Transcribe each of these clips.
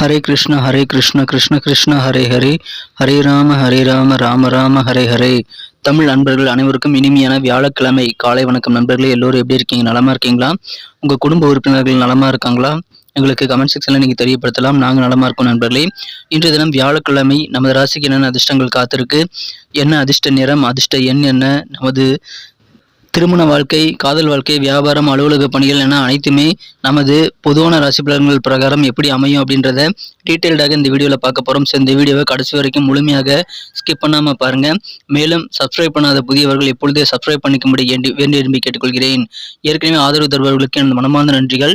ஹரே கிருஷ்ண ஹரே கிருஷ்ண கிருஷ்ண கிருஷ்ண ஹரே ஹரே. ஹரே ராம ஹரே ராம ராம ராம ஹரே ஹரே. தமிழ் நண்பர்கள் அனைவருக்கும் இனிமையான வியாழக்கிழமை காலை வணக்கம் நண்பர்களே. எல்லோரும் எப்படி இருக்கீங்க? நலமா இருக்கீங்களா? உங்க குடும்ப உறுப்பினர்கள் நலமா இருக்காங்களா? எங்களுக்கு கமெண்ட் செக்ஷன்ல நீங்க தெரியப்படுத்தலாம். நாங்கள் நலமா இருக்கோம் நண்பர்களே. இன்றைய தினம் வியாழக்கிழமை நமது ராசிக்கு என்னென்ன அதிர்ஷ்டங்கள் காத்திருக்கு? என்ன அதிர்ஷ்ட நிறம் அதிர்ஷ்ட எண் என்ன? நமது திருமண வாழ்க்கை காதல் வாழ்க்கை வியாபாரம் அலுவலக பணிகள் என அனைத்துமே நமது பொதுவான ராசி பலன்கள் பிரகாரம் எப்படி அமையும் அப்படின்றத டீட்டெயில்டாக இந்த வீடியோவில் பார்க்க போகிறோம் ஸோ இந்த வீடியோவை கடைசி வரைக்கும் முழுமையாக ஸ்கிப் பண்ணாமல் பாருங்கள் மேலும் சப்ஸ்கிரைப் பண்ணாத புதியவர்கள் எப்பொழுதே சப்ஸ்கிரைப் பண்ணிக்கும்படி வேண்டி வேண்டி விரும்பி கேட்டுக்கொள்கிறேன். ஏற்கனவே ஆதரவு தருபவர்களுக்கு எனது மனமார்ந்த நன்றிகள்.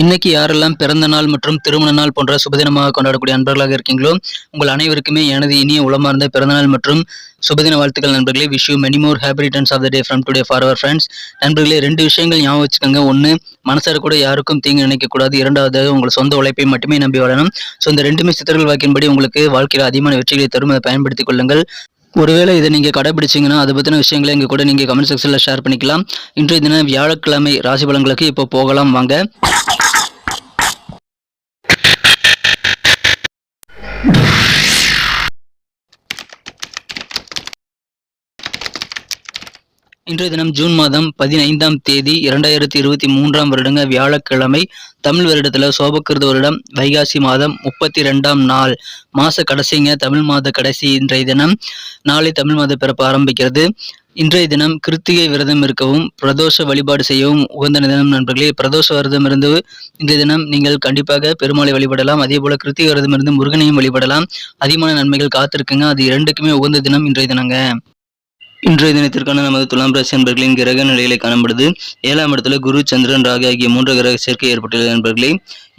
இன்னைக்கு யாரெல்லாம் பிறந்த நாள் மற்றும் திருமண நாள் போன்ற சுபதினமாக கொண்டாடக்கூடிய நண்பர்களாக இருக்கீங்களோ உங்கள் அனைவருக்குமே எனது இனிய உளமார்ந்த பிறந்தநாள் மற்றும் சுபதின வாழ்த்துக்கள் நண்பர்களே. Wish you many more happy returns of the day from today for our friends நண்பர்களே ரெண்டு விஷயங்கள் ஞாபகம் வச்சுக்கோங்க. ஒன்று மனசார கூட யாருக்கும் தீங்கு நினைக்கக்கூடாது. இரண்டாவது உங்கள் சொந்த உழைப்பை மட்டுமே நம்பி வளரணும் ஸோ இந்த ரெண்டுமே சித்தர்கள் வாக்கின்படி உங்களுக்கு வாழ்க்கையில் அதிகமான வெற்றிகளை தரும். அதை பயன்படுத்திக் கொள்ளுங்கள். ஒருவேளை இதை நீங்கள் கடைபிடிச்சிங்கன்னா அதை பற்றின விஷயங்களை எங்கள் கூட நீங்கள் கமெண்ட் செக்ஷனில் ஷேர் பண்ணிக்கலாம். இன்றைய தினம் வியாழக்கிழமை ராசி பலன்களுக்கு இப்போ போகலாம். வாங்க. இன்றைய தினம் ஜூன் மாதம் பதினைந்தாம் தேதி இரண்டாயிரத்தி இருபத்தி மூன்றாம் வருடங்க வியாழக்கிழமை தமிழ் வருடத்துல சோபக்கிருத வருடம் வைகாசி மாதம் முப்பத்தி ரெண்டாம் நாள் மாச கடைசிங்க தமிழ் மாத கடைசி இன்றைய தினம். நாளை தமிழ் மாத பிறப்பு ஆரம்பிக்கிறது. இன்றைய தினம் கிருத்திகை விரதம் இருக்கவும் பிரதோஷ வழிபாடு செய்யவும் உகந்த தினம் நண்பர்களே. பிரதோஷ விரதம் இருந்து இன்றைய தினம் நீங்கள் கண்டிப்பாக பெருமாளை வழிபடலாம். அதே போல கிருத்திகை விரதம் இருந்து முருகனையும் வழிபடலாம். அதிகமான நன்மைகள் காத்திருக்குங்க. அது இரண்டுக்குமே உகந்த தினம் இன்றைய தினங்க. இன்றைய தினத்திற்கான நமது துலாம் ராசி நண்பர்களின் கிரக நிலைகளை காணப்படுது. ஏழாம் இடத்துல குரு சந்திரன் ராகு ஆகிய மூன்று கிரக சேர்க்கை ஏற்பட்டுள்ள நண்பர்களே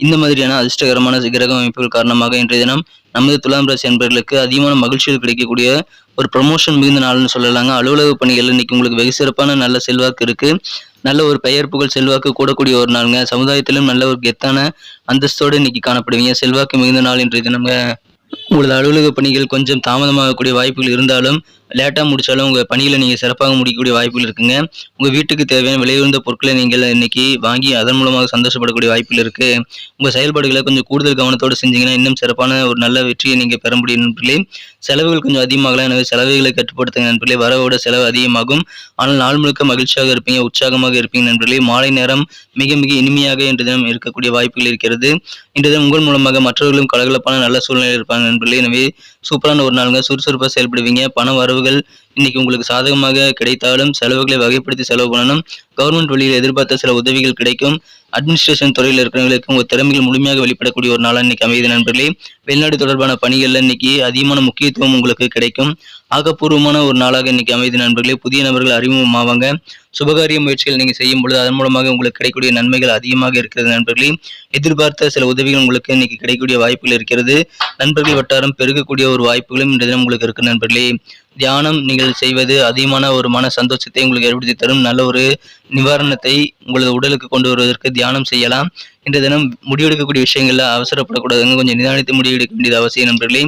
இந்த மாதிரியான அதிர்ஷ்டகரமான கிரக அமைப்புகள் காரணமாக இன்றைய தினம் நமது துலாம் ராசி நண்பர்களுக்கு அதிகமான மகிழ்ச்சிகள் கிடைக்கக்கூடிய ஒரு ப்ரமோஷன் மிகுந்த நாள்னு சொல்லலாங்க. அலுவலக பணிகள் இன்னைக்கு உங்களுக்கு வெகு சிறப்பான நல்ல செல்வாக்கு இருக்கு. நல்ல ஒரு பெயர் புகழ் செல்வாக்கு கூடக்கூடிய ஒரு நாளுங்க. சமுதாயத்திலும் நல்ல ஒரு கெத்தான அந்தஸ்தோடு இன்னைக்கு காணப்படுவீங்க. செல்வாக்கு மிகுந்த நாள் இன்றைய தினம்ங்க. உங்களது அலுவலக பணிகள் கொஞ்சம் தாமதமாகக்கூடிய வாய்ப்புகள் இருந்தாலும் லேட்டாக முடித்தாலும் உங்கள் பணிகளை நீங்கள் சிறப்பாக முடிக்கக்கூடிய வாய்ப்புகள் இருக்குங்க. உங்கள் வீட்டுக்கு தேவையான விலையுயர்ந்த பொருட்களை நீங்கள் இன்னைக்கு வாங்கி அதன் மூலமாக சந்தோஷப்படக்கூடிய வாய்ப்புகள் இருக்குது உங்கள் செயல்பாடுகளை கொஞ்சம் கூடுதல் கவனத்தோடு செஞ்சீங்கன்னா இன்னும் சிறப்பான ஒரு நல்ல வெற்றியை நீங்கள் பெற முடியும் நண்பர்களே. செலவுகள் கொஞ்சம் அதிகமாகலாம். எனவே செலவுகளை கட்டுப்படுத்துங்க நண்பர்களே. வரவோட செலவு அதிகமாகும். ஆனால் நாள் முழுக்க மகிழ்ச்சியாக இருப்பீங்க உற்சாகமாக இருப்பீங்க நண்பர்களே. மாலை நேரம் மிக மிக இனிமையாக இன்று தினம் இருக்கக்கூடிய வாய்ப்புகள் இருக்கிறது. இன்று தினம் உங்கள் மூலமாக மற்றவர்களும் கலகலப்பான நல்ல சூழ்நிலையில் இருப்பாங்க நண்பர்களே. எனவே சூப்பரான ஒரு நாளுங்க. சுறுசுறுப்பாக செயல்படுவீங்க. பண வரவுகள் இன்னைக்கு உங்களுக்கு சாதகமாக கிடைத்தாலும் செலவுகளை வகைப்படுத்தி செலவு பண்ணணும். கவர்மெண்ட் வழியில் எதிர்பார்த்த சில உதவிகள் கிடைக்கும். அட்மினிஸ்ட்ரேஷன் துறையில் இருக்கிறவங்களுக்கு உங்கள் திறமைகள் முழுமையாக வெளிப்படக்கூடிய ஒரு நாளாக இன்னைக்கு அமைதி நண்பர்களே. வெளிநாடு தொடர்பான பணிகளில் இன்னைக்கு அதிகமான முக்கியத்துவம் உங்களுக்கு கிடைக்கும். ஆக்கப்பூர்வமான ஒரு நாளாக இன்னைக்கு அமைதி நண்பர்களே. புதிய நபர்கள் அறிமுகமாவாங்க சுபகாரிய முயற்சிகள் நீங்கள் செய்யும் பொழுது அதன் மூலமாக உங்களுக்கு கிடைக்கக்கூடிய நன்மைகள் அதிகமாக இருக்கிறது நண்பர்களே. எதிர்பார்த்த சில உதவிகள் உங்களுக்கு இன்னைக்கு கிடைக்கக்கூடிய வாய்ப்புகள் இருக்கிறது. நண்பர்கள் வட்டாரம் பெருகக்கூடிய ஒரு வாய்ப்புகளும் இந்த தினம் உங்களுக்கு இருக்கு நண்பர்களே. தியானம் நீங்கள் செய்வது அதிகமான ஒரு மன சந்தோஷத்தை உங்களுக்கு ஏற்படுத்தி தரும். நல்ல ஒரு நிவாரணத்தை உங்களது உடலுக்கு கொண்டு வருவதற்கு தியானம் செய்யலாம். இந்த தினம் முடிவெடுக்கக்கூடிய விஷயங்கள்ல அவசரப்படக்கூடாதுங்க கொஞ்சம் நிதானித்து முடிவெடுக்க வேண்டியது அவசியம் நண்பர்களே.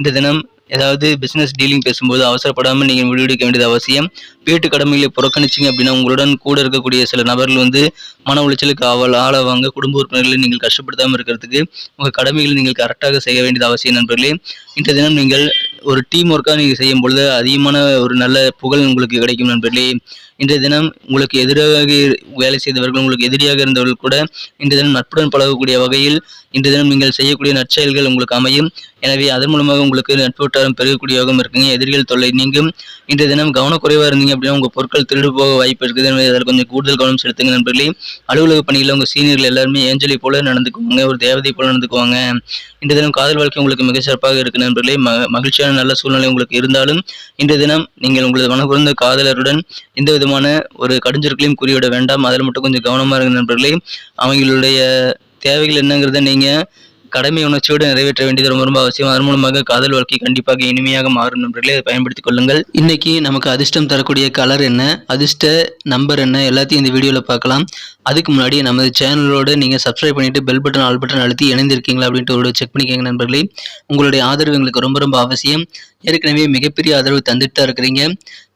இந்த தினம் ஏதாவது பிஸ்னஸ் டீலிங் பேசும்போது அவசரப்படாமல் நீங்கள் முடிவெடுக்க வேண்டியது அவசியம். வீட்டு கடமைகளை புறக்கணிச்சிங்க அப்படின்னா உங்களுடன் கூட இருக்கக்கூடிய சில நபர்கள் வந்து மன உளைச்சலுக்கு ஆவல் ஆளாவாங்க. குடும்ப உறுப்பினர்களை நீங்கள் கஷ்டப்படுத்தாமல் இருக்கிறதுக்கு உங்கள் கடமைகளை நீங்கள் கரெக்டாக செய்ய வேண்டியது அவசியம் நண்பர்களே. இன்றைய தினம் நீங்கள் ஒரு டீம் ஒர்க்காக நீங்கள் செய்யும் பொழுது அதிகமான ஒரு நல்ல புகழ் உங்களுக்கு கிடைக்கும் நண்பர்களே. இன்றைய தினம் உங்களுக்கு எதிராக வேலை செய்தவர்கள் உங்களுக்கு எதிரியாக இருந்தவர்கள் கூட இன்றைய தினம் நட்புடன் பழகக்கூடிய வகையில் இன்றைய தினம் நீங்கள் செய்யக்கூடிய நற்செயல்கள் உங்களுக்கு அமையும். எனவே அதன் மூலமாக உங்களுக்கு நட்பு வட்டாரம் பெருகக்கூடிய யோகம் இருக்குங்க. எதிரிகள் தொல்லை நீங்கும். இன்றைய தினம் கவனக்குறைவாக இருந்தீங்க அப்படின்னா உங்கள் பொருட்கள் திருடு போக வாய்ப்பு இருக்குது. எனவே அதில் கொஞ்சம் கூடுதல் கவனம் செலுத்துங்க நண்பர்களே. அலுவலக பணியில் உங்கள் சீனியர்கள் எல்லாருமே ஏஞ்சலை போல நடந்துக்குவாங்க. ஒரு தேவதை போல நடந்துக்குவாங்க. இன்றைய தினம் காதல் வாழ்க்கை உங்களுக்கு மிக சிறப்பாக இருக்கு நண்பர்களே. ம மகிழ்ச்சியான நல்ல சூழ்நிலை உங்களுக்கு இருந்தாலும் இன்றைய தினம் நீங்கள் உங்களது மனக்குறந்த காதலருடன் எந்த விதமான ஒரு கடுஞ்சொற்களையும் குறிவிட வேண்டாம். அதில் மட்டும் கொஞ்சம் கவனமாக இருங்க நண்பர்களே. அவங்களுடைய தேவைகள் என்னங்கிறத நீங்கள் கடமை உணர்ச்சியோடு நிறைவேற்ற வேண்டியது ரொம்ப ரொம்ப அவசியம். அதன் மூலமாக காதல் வாழ்க்கை கண்டிப்பாக இனிமையாக மாறும் நண்பர்களே. அதை பயன்படுத்திக் கொள்ளுங்கள். இன்னைக்கு நமக்கு அதிர்ஷ்டம் தரக்கூடிய கலர் என்ன? அதிர்ஷ்ட நம்பர் என்ன? எல்லாத்தையும் இந்த வீடியோவில் பார்க்கலாம். அதுக்கு முன்னாடி நமது சேனலோட நீங்கள் சப்ஸ்கிரைப் பண்ணிட்டு பெல் பட்டன் ஆல் பட்டன் அழுத்தி இணைந்திருக்கீங்களா அப்படின்ட்டு ஒரு செக் பண்ணிக்கோங்க நண்பர்களே. உங்களுடைய ஆதரவு எங்களுக்கு ரொம்ப ரொம்ப அவசியம். ஏற்கனவே மிகப்பெரிய ஆதரவு தந்துட்டு தான் இருக்கிறீங்க.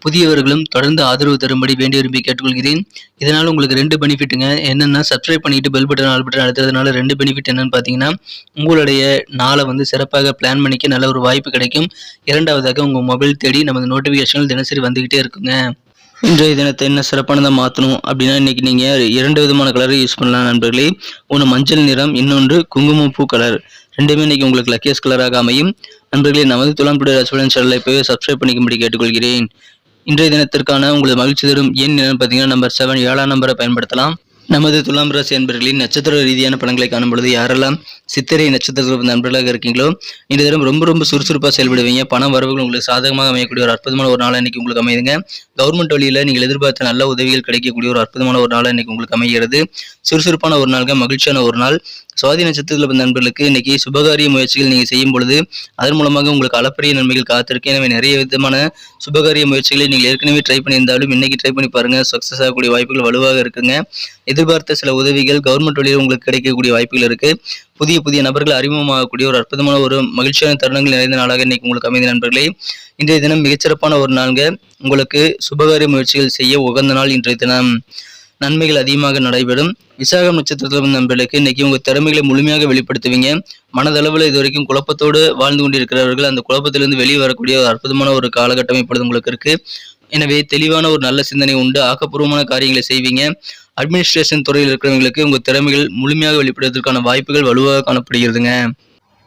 புதியவர்களும் தொடர்ந்து ஆதரவு தரும்படி வேண்டி விரும்பி கேட்டுக்கொள்கிறேன். இதனால் உங்களுக்கு ரெண்டு பெனிஃபிட்டுங்க. என்னென்னா சப்ஸ்கிரைப் பண்ணிட்டு பெல் பட்டன் ஆல் பட்டன் அழுத்துறதுனால ரெண்டு பெனிஃபிட் என்னன்னு பார்த்தீங்கன்னா உங்களுடைய நாளை வந்து சிறப்பாக பிளான் பண்ணிக்க நல்ல ஒரு வாய்ப்பு கிடைக்கும். இரண்டாவதாக உங்கள் மொபைல் தேடி நமது நோட்டிஃபிகேஷன்கள் தினசரி வந்துக்கிட்டே இருக்குங்க. இன்றைய தினத்தை என்ன சிறப்பானதாக மாற்றணும் அப்படின்னா இன்னைக்கு நீங்கள் இரண்டு விதமான கலரை யூஸ் பண்ணலாம் நண்பர்களே. ஒன்று மஞ்சள் நிறம் இன்னொன்று குங்குமப்பூ கலர் ரெண்டுமே இன்னைக்கு உங்களுக்கு லக்கியஸ் கலராக அமையும். நண்பர்களே நமது துலாம் டுடே ரசோடன் சேனலை இப்போவே சப்ஸ்கிரைப் பண்ணிக்கும்படி கேட்டுக்கொள்கிறேன். இன்றைய தினத்திற்கான உங்களது மகிழ்ச்சி தரும் எண் என்னன்னு பார்த்தீங்கன்னா நம்பர் செவன் ஏழாம் நம்பரை பயன்படுத்தலாம். நமது துலாம் ராசி அன்பர்களின் நட்சத்திர ரீதியான பலன்களை காணும் பொழுது யாரெல்லாம் சித்திரை நட்சத்திரத்தில் நண்பர்களாக இருக்கீங்களோ இந்த தினம் ரொம்ப ரொம்ப சுறுசுறுப்பாக செயல்படுவீங்க. பண வரவுகள் உங்களுக்கு சாதகமாக அமையக்கூடிய ஒரு அற்புதமான ஒரு நாள் இன்னைக்கு உங்களுக்கு அமையுதுங்க. கவர்மெண்ட் வழியில் நீங்கள் எதிர்பார்த்த நல்ல உதவிகள் கிடைக்கக்கூடிய ஒரு அற்புதமான ஒரு நாள் இன்னைக்கு உங்களுக்கு அமைகிறது. சுறுசுறுப்பான ஒரு நாள்கள் மகிழ்ச்சியான ஒரு நாள். சுவாதி நட்சத்திரத்தில் பிறந்த நண்பர்களுக்கு இன்னைக்கு சுபகாரிய முயற்சிகள் நீங்கள் செய்யும் பொழுது அதன் மூலமாக உங்களுக்கு அளப்பரிய நன்மைகள் காத்திருக்கு. எனவே நிறைய விதமான சுபகாரிய முயற்சிகளை நீங்கள் ஏற்கனவே ட்ரை பண்ணியிருந்தாலும் இன்னைக்கு ட்ரை பண்ணி பாருங்க. சக்ஸஸ் ஆகக்கூடிய வாய்ப்புகள் வலுவாக இருக்குங்க. எதிர்பார்த்த சில உதவிகள் கவர்மெண்ட் வழியில் உங்களுக்கு கிடைக்கக்கூடிய வாய்ப்புகள் இருக்கு. புதிய புதிய நபர்கள் அறிமுகமாகக்கூடிய ஒரு அற்புதமான ஒரு மகிழ்ச்சியான தருணங்கள் நிறைந்த நாளாக இன்னைக்கு உங்களுக்கு அமைந்த நண்பர்களே இன்றைய தினம் மிகச்சிறப்பான ஒரு நாள்ங்க. உங்களுக்கு சுபகாரிய முயற்சிகள் செய்ய உகந்த நாள் இன்றைய தினம். நன்மைகள் அதிகமாக நடைபெறும். விசாகம் நட்சத்திரத்தில் வந்த நண்பர்களுக்கு இன்னைக்கு உங்கள் திறமைகளை முழுமையாக வெளிப்படுத்துவீங்க. மனதளவில் இது வரைக்கும் குழப்பத்தோடு வாழ்ந்து கொண்டிருக்கிறவர்கள் அந்த குழப்பத்திலிருந்து வெளியே வரக்கூடிய ஒரு அற்புதமான ஒரு காலகட்டம் இப்பொழுது உங்களுக்கு இருக்குது எனவே தெளிவான ஒரு நல்ல சிந்தனை உண்டு. ஆக்கப்பூர்வமான காரியங்களை செய்வீங்க. அட்மினிஸ்ட்ரேஷன் துறையில் இருக்கிறவங்களுக்கு உங்கள் திறமைகள் முழுமையாக வெளிப்படுவதற்கான வாய்ப்புகள் வலுவாக காணப்படுகிறதுங்க.